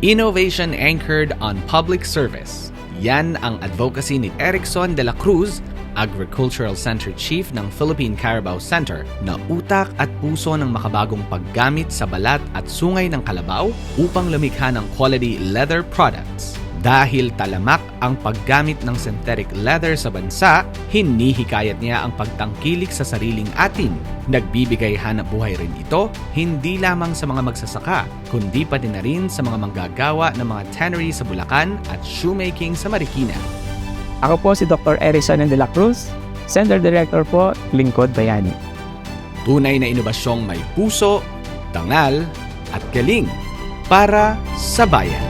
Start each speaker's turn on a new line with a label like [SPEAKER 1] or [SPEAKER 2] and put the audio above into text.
[SPEAKER 1] Innovation anchored on public service. Yan ang advocacy ni Erickson de la Cruz, Agricultural Center Chief ng Philippine Carabao Center, na utak at puso ng makabagong paggamit sa balat at sungay ng kalabaw upang lumikha ng quality leather products. Dahil talamak ang paggamit ng synthetic leather sa bansa, hinihikayat niya ang pagtangkilik sa sariling atin. Nagbibigay hanap buhay rin ito, hindi lamang sa mga magsasaka, kundi pati na rin sa mga manggagawa ng mga tannery sa Bulacan at shoemaking sa Marikina.
[SPEAKER 2] Ako po si Dr. Erison de la Cruz, Center Director po, Lingkod Bayani.
[SPEAKER 1] Tunay na inobasyong may puso, dangal, at galing para sa bayan.